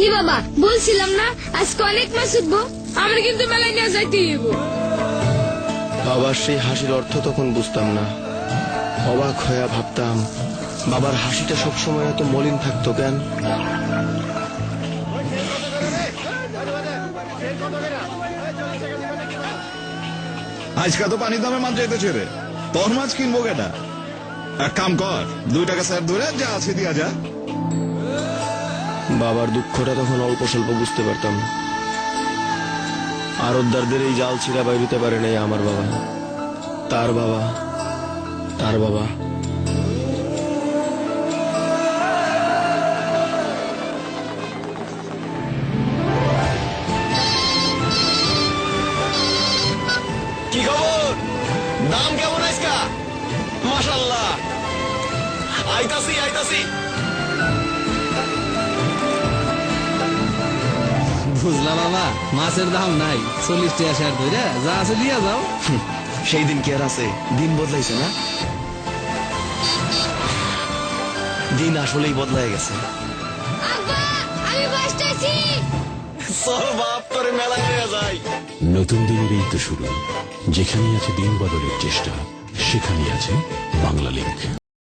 কি বাবা? বলছিলাম না আজকে অনেক মাছ উঠবো। আমরা কিন্তু মেলায় নিয়ে যাইতে বাবার সেই হাসির অর্থ তখন বুঝতাম না। অবাক হয়ে ভাবতাম বাবার হাসিটা সবসময় এত মলিন থাকতো কেন? আজকা তো পানির দামে মাছ যাইতেছে রে। তোর মাছ কিনবো কেটা এক কাম কর দুই টাকা স্যার ধরে যা আছে দিয়া যা। বাবার দুঃখটা তখন অল্প স্বল্প বুঝতে পারতাম। আরবদারদের এই জাল ছিঁড়া বাইরিতে পারে নাই আমার বাবা। তার বাবা তার বাবা। কি খবর? কেমন আজকা? মাশাল্লাহ আইতাছি আইতাছি। বুঝলা বাবা মাছের দাম নাই। চল্লিশ টাকা শেয়ার ধরে যা আছে দিয়া যাও। সেই দিন কি আর আছে? দিন বদলাইছে না? দিন আসলেই বদলায় গেছে। নতুন দিনের এই তো শুরু। যেখানে আছে দিন বদলের চেষ্টা সেখানে আছে বাংলা লিঙ্ক